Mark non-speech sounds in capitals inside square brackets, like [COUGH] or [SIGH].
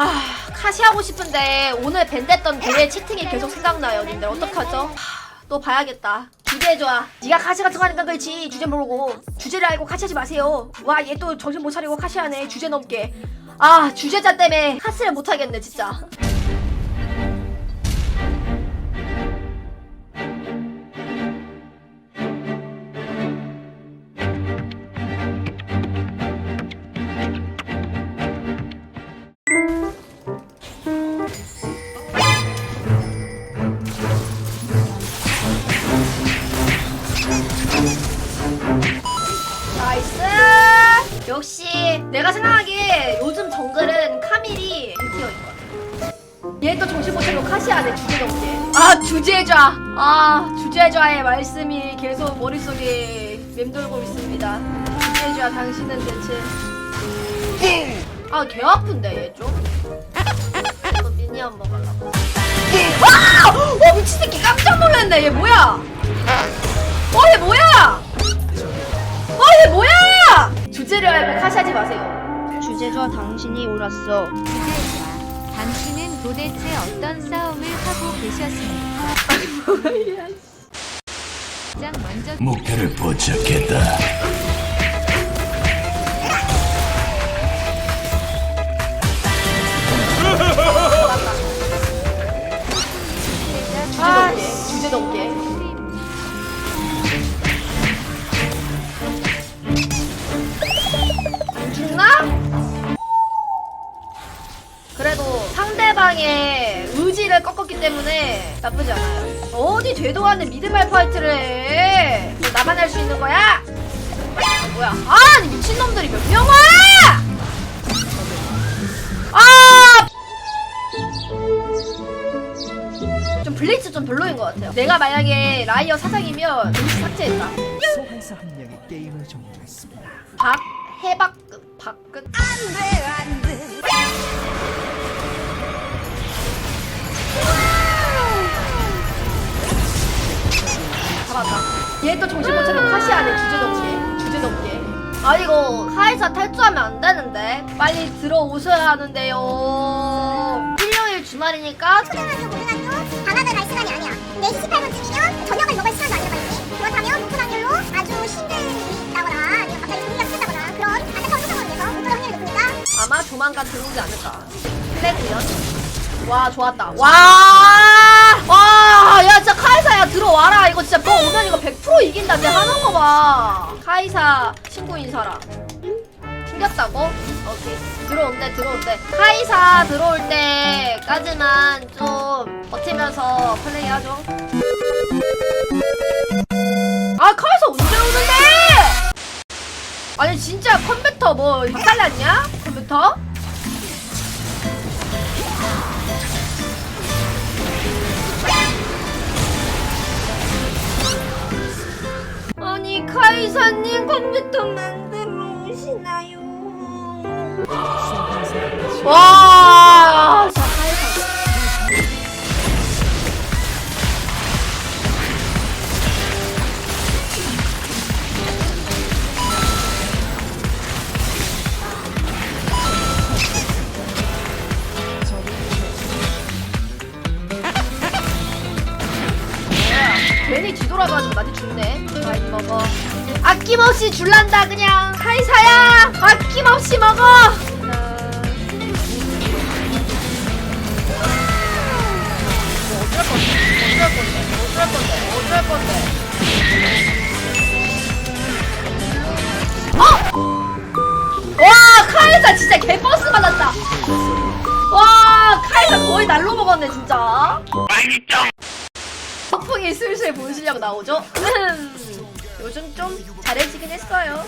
아 카시 하고 싶은데 오늘 밴됐던 대회 채팅이 계속 생각나요 님들. 어떡하죠? 하, 또 봐야겠다. 좋아 네가 카시 같은 거 하니까 그렇지. 주제 모르고. 주제를 알고 카시하지 마세요. 와 얘 또 정신 못 차리고 카시하네. 주제 넘게. 아 주제자 때문에 카스를 못하겠네 진짜 역시 내가 생각하기에 요즘 정글은 카밀이 1티어인 것 같아. 얘 또 정신 못 차리고 카시하네 주제 넘게 아 주제좌. 아 주제좌의 말씀이 계속 머릿속에 맴돌고 있습니다. 주제좌 당신은 대체. 아개 아픈데 얘 좀. 또 미니 한번 가려고 와! 어 미친 새끼 깜짝 놀랐네. 얘 뭐야? 어얘 뭐야 마세요. 주제좌 당신이 옳았어. 주제자, 당신은 도대체 어떤 싸움을 하고 계셨습니까? [LAUGHS] 가장 먼저 목표를 포착했다. 의지를 꺾었기 때문에 나쁘지 않아요. 어디 되도 않는 미드말 파이트를 해? 너 나만 할 수 있는 거야? 뭐야? 아니 미친놈들이 몇 명 와! 아! 좀 블리츠 좀 별로인 것 같아요. 내가 만약에 라이어 사장이면 블리츠 삭제했다. 소환사 한 명이 게임을 종료했습니다. 박 해박끝 박끝 안돼. 얘 또 정신 못 차리고 카시하네 주제 넘게 주제 넘게. 아 이거 카이사 탈주하면 안 되는데 빨리 들어오셔야 하는데요. 일요일 주말이니까 초등학교, 고등학교 방학을 갈 시간이 아니야. 4시 18분쯤이면 저녁을 먹을 시간도 아니란 말이지. 그렇다면 높은 확률로 아주 힘든 일이 있다거나 아니면 갑자기 종이가 끝다거나 그런 안타까운 상황을 위해서 못올 확률이 높으니까 아마 조만간 들어오지 않을까. 플래그면. 와, 좋았다. 와! 와! 야, 진짜 카이사야, 들어와라. 이거 진짜 너 오면 이거 100% 이긴다. 쟤 하는 거 봐. 카이사 친구인 사람. 튕겼다고? 오케이. 들어온대, 들어온대. 카이사 들어올 때까지만 좀 버티면서 플레이하죠. 아, 카이사 언제 오는데? 아니 진짜 컴퓨터 뭐 박살났냐? 컴퓨터? 카이사님 컴퓨터 만들어 오시나요? 와. 괜히 뒤돌아가지고 나한테 죽네. 아이 먹어. 아낌없이 줄란다 그냥. 카이사야, 아낌없이 먹어. 어? 와 카이사 진짜 개버스 받았다. 와 카이사 거의 날로 먹었네 진짜. 폭풍이 슬슬 본 실력 나오죠? 요즘 좀 잘해지긴 했어요.